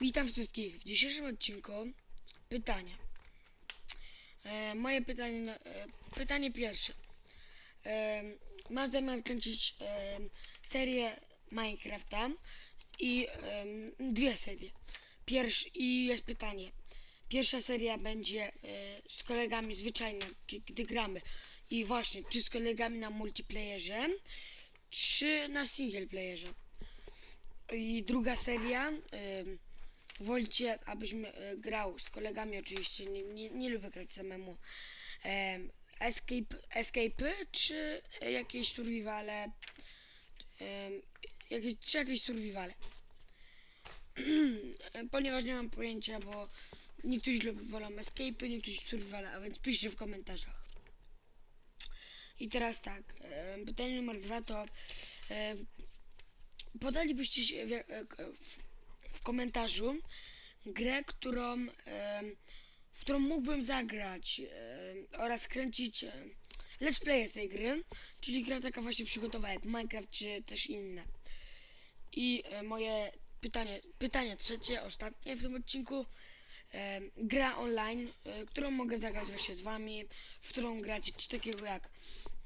Witam wszystkich. W dzisiejszym odcinku pytania. E, moje pytanie, e, pytanie pierwsze. E, mam zamiar kręcić e, serię Minecrafta i e, dwie serie. Pierwsz, I jest pytanie. Pierwsza seria będzie e, z kolegami zwyczajna, gdy gramy. I właśnie, czy z kolegami na multiplayerze, czy na single playerze. I druga seria. ym, Wolcie, abyśmy e, grał z kolegami oczywiście. Nie, nie, nie lubię grać samemu. Em, escape, escape czy e, jakieś survivale. em, jakieś, czy jakieś survivale. Ponieważ nie mam pojęcia, bo niektórzy wolą escape, niektórzy survivale, a więc piszcie w komentarzach. I teraz tak, em, pytanie numer dwa to e, podalibyście się w, e, w komentarzu grę, którą, w którą mógłbym zagrać oraz kręcić let's play z tej gry, czyli gra taka właśnie przygotowa jak Minecraft czy też inne. I e, moje pytanie, pytanie trzecie, ostatnie w tym odcinku. Gra online, e, którą mogę zagrać właśnie z wami, w którą gracie, czy takiego jak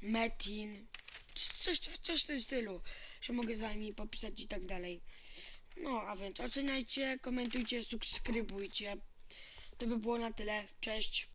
Metin, czy coś, coś w tym stylu, że mogę z wami popisać i tak dalej. No, a więc oceniajcie, komentujcie, subskrybujcie. To by było na tyle. Cześć.